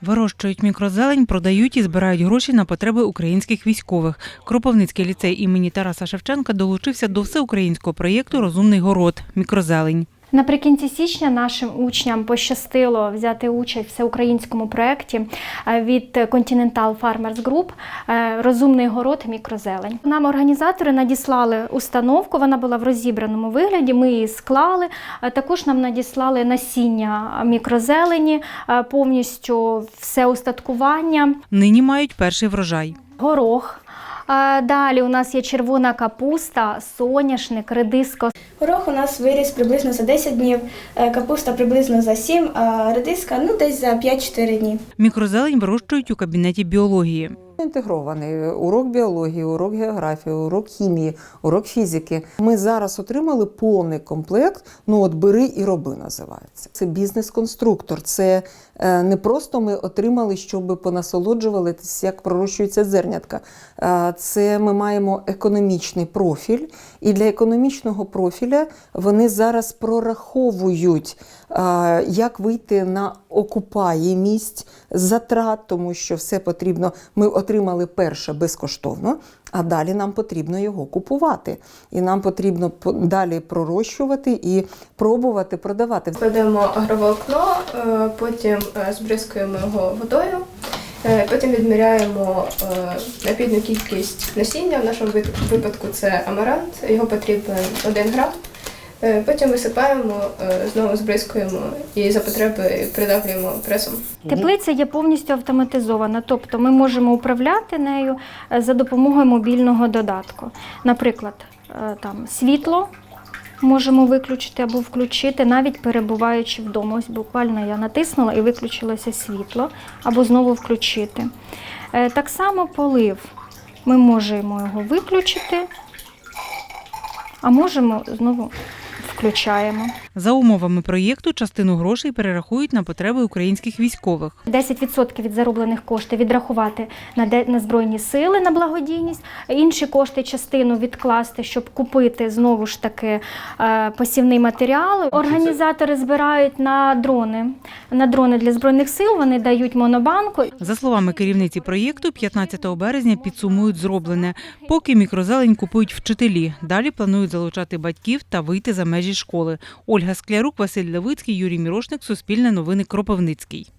Вирощують мікрозелень, продають і збирають гроші на потреби українських військових. Кропивницький ліцей імені Тараса Шевченка долучився до всеукраїнського проєкту Розумний город мікрозелень. Наприкінці січня нашим учням пощастило взяти участь в всеукраїнському проєкті е, від Continental Farmers Group е, Розумний город мікрозелень. Нам організатори надіслали установку, вона була в розібраному вигляді. Ми її склали. Е, Також нам надіслали насіння мікрозелені, повністю все устаткування. Нині мають перший врожай. Горох. Далі у нас є червона капуста, соняшник, редиско. Горох у нас виріс приблизно за 10 днів, е, капуста приблизно за 7, а редиска ну десь за 5-4 дні. Мікрозелень вирощують у кабінеті біології. Інтегрований урок біології, урок географії, урок хімії, урок фізики. Ми зараз отримали повний комплект. Ну от бери і роби називається. Це бізнес-конструктор. Це е, не просто ми отримали, щоб понасолоджувалися, як пророщується зернятка. Е, Це ми маємо економічний профіль, і для економічного профіля вони зараз прораховують, е, як вийти на окупаємість затрат, тому що все потрібно. Ми отримали перше безкоштовно, а далі нам потрібно його купувати. І нам потрібно далі пророщувати і пробувати продавати. Кладемо агроволокно, е, потім е, збризкуємо його водою, е, потім відміряємо необхідну кількість насіння. В нашому випадку це амарант, його потрібен 1 грам. Е, Потім висипаємо, е, знову збризкуємо і за потреби придавлюємо пресом. Теплиця є повністю автоматизована, тобто ми можемо управляти нею е, за допомогою мобільного додатку. Наприклад, там світло можемо виключити або включити, навіть перебуваючи вдома. Ось буквально я натиснула і виключилося світло, або знову включити. Так само полив. Ми можемо його виключити, а можемо знову включаємо. За умовами проєкту частину грошей перерахують на потреби українських військових. 10% від зароблених коштів відрахувати на, збройні сили на благодійність, інші кошти частину відкласти, щоб купити знову ж таки е, посівний матеріал. Організатори збирають на дрони. На дрони для збройних сил вони дають монобанку. За словами керівниці проєкту, 15 березня підсумують зроблене. Поки мікрозелень купують вчителі. Далі планують залучати батьків та вийти за межі школи. Ольга Склярук, Василь Левицький, Юрій Мірошник, Суспільне новини Кропивницький.